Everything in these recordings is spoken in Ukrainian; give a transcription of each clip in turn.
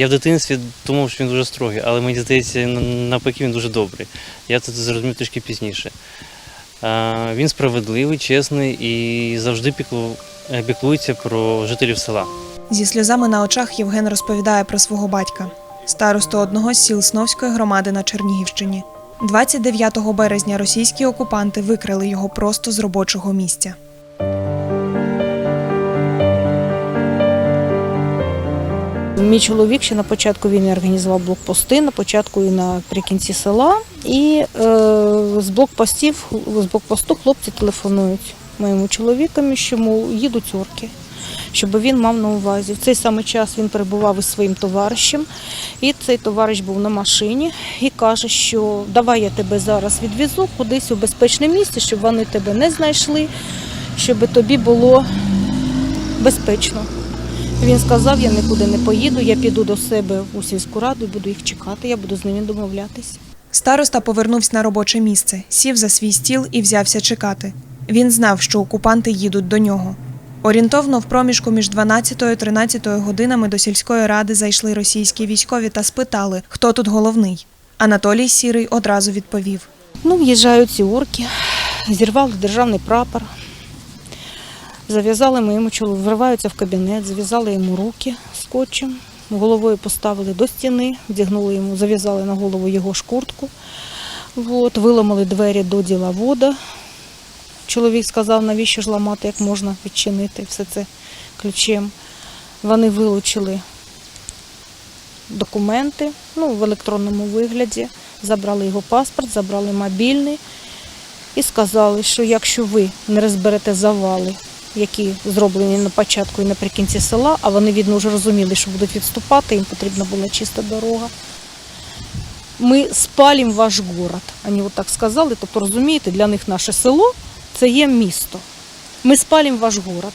Я в дитинстві думав, що він дуже строгий, але мені здається, на- навпаки, він дуже добрий. Я це зрозумів трішки пізніше. Він справедливий, чесний і завжди е, піклується про жителів села. Зі сльозами на очах Євген розповідає про свого батька, старосту одного з сіл Сновської громади на Чернігівщині. 29 березня російські окупанти викрали його просто з робочого місця. Мій чоловік ще на початку війни організував блокпости, на початку і наприкінці села. І е, з блокпостів, з блокпосту хлопці телефонують моєму чоловікові, що мов, їдуть орки, щоб він мав на увазі. В цей самий час він перебував із своїм товаришем, і цей товариш був на машині і каже, що давай я тебе зараз відвезу кудись у безпечне місце, щоб вони тебе не знайшли, щоб тобі було безпечно. Він сказав, я нікуди не поїду, я піду до себе у сільську раду буду їх чекати, я буду з ними домовлятися. Староста повернувся на робоче місце, сів за свій стіл і взявся чекати. Він знав, що окупанти їдуть до нього. Орієнтовно в проміжку між 12 та 13 годинами до сільської ради зайшли російські військові та спитали, хто тут головний. Анатолій Сірий одразу відповів: Ну, в'їжджають ці орки, зірвали державний прапор, зав'язали моєму чоловіку, вриваються в кабінет, зав'язали йому руки скотчем, головою поставили до стіни, вдягнули йому, зав'язали на голову його шкуртку, от, виламали двері до діловода. Чоловік сказав, навіщо ж ламати, як можна відчинити все це ключем. Вони вилучили документи ну, в електронному вигляді, забрали його паспорт, забрали мобільний і сказали, що якщо ви не розберете завали, які зроблені на початку і наприкінці села, а вони видно вже розуміли, що будуть відступати, їм потрібна була чиста дорога. Ми спалимо ваш город. Вони от так сказали. Тобто, розумієте, для них наше село це є місто. Ми спалимо ваш город.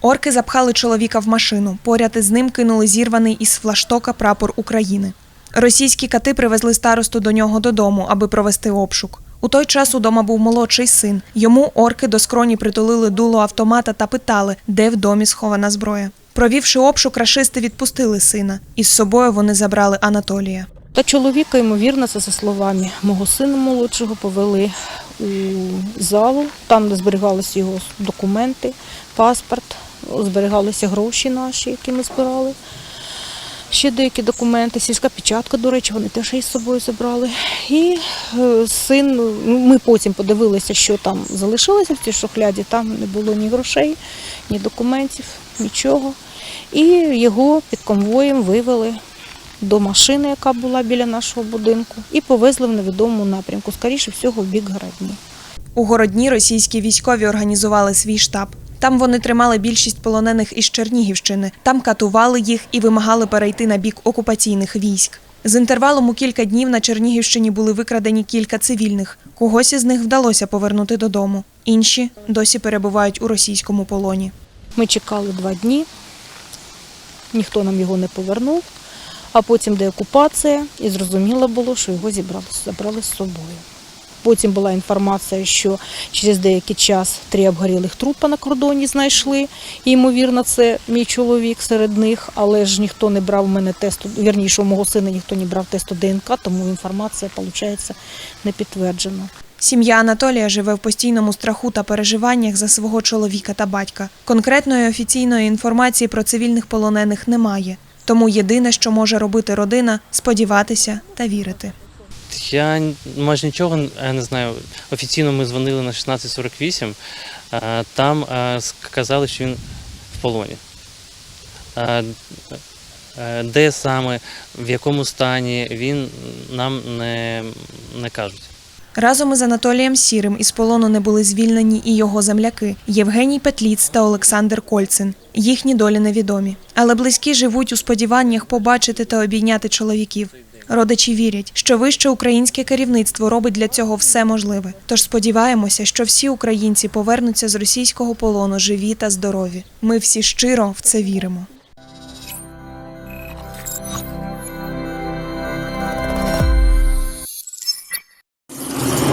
Орки запхали чоловіка в машину. Поряд із ним кинули зірваний із флаштока прапор України. Російські кати привезли старосту до нього додому, аби провести обшук. У той час удома був молодший син. Йому орки до скроні притулили дуло автомата та питали, де в домі схована зброя. Провівши обшук, рашисти відпустили сина. Із собою вони забрали Анатолія. Та чоловіка, ймовірно, це за словами мого сина молодшого, повели у залу, там де зберігалися його документи, паспорт, зберігалися гроші наші, які ми збирали. Ще деякі документи, сільська печатка, до речі, вони теж із собою забрали. І е, син, ну, ми потім подивилися, що там залишилося в цій шухляді. Там не було ні грошей, ні документів, нічого. І його під конвоєм вивели до машини, яка була біля нашого будинку, і повезли в невідомому напрямку, скоріше всього, в бік Городні. У городні російські військові організували свій штаб. Там вони тримали більшість полонених із Чернігівщини, там катували їх і вимагали перейти на бік окупаційних військ. З інтервалом у кілька днів на Чернігівщині були викрадені кілька цивільних. Когось із них вдалося повернути додому. Інші досі перебувають у російському полоні. Ми чекали два дні, ніхто нам його не повернув, а потім деокупація, і зрозуміло було, що його зібрали, забрали з собою. Потім була інформація, що через деякий час три обгорілих трупа на кордоні знайшли. І, ймовірно, це мій чоловік серед них, але ж ніхто не брав у мене тесту, вірніше, у мого сина ніхто не брав тесту ДНК, тому інформація, виходить, не підтверджена. Сім'я Анатолія живе в постійному страху та переживаннях за свого чоловіка та батька. Конкретної офіційної інформації про цивільних полонених немає. Тому єдине, що може робити родина сподіватися та вірити. Я майже нічого е, не знаю. Офіційно ми дзвонили на 1648. е, Там е, сказали, що він в полоні. Де саме, в якому стані, він нам не, не кажуть. Разом із Анатолієм Сірим із полону не були звільнені і його земляки Євгеній Петліц та Олександр Кольцин. Їхні долі невідомі. Але близькі живуть у сподіваннях побачити та обійняти чоловіків. Родичі вірять, що вище українське керівництво робить для цього все можливе. Тож сподіваємося, що всі українці повернуться з російського полону живі та здорові. Ми всі щиро в це віримо.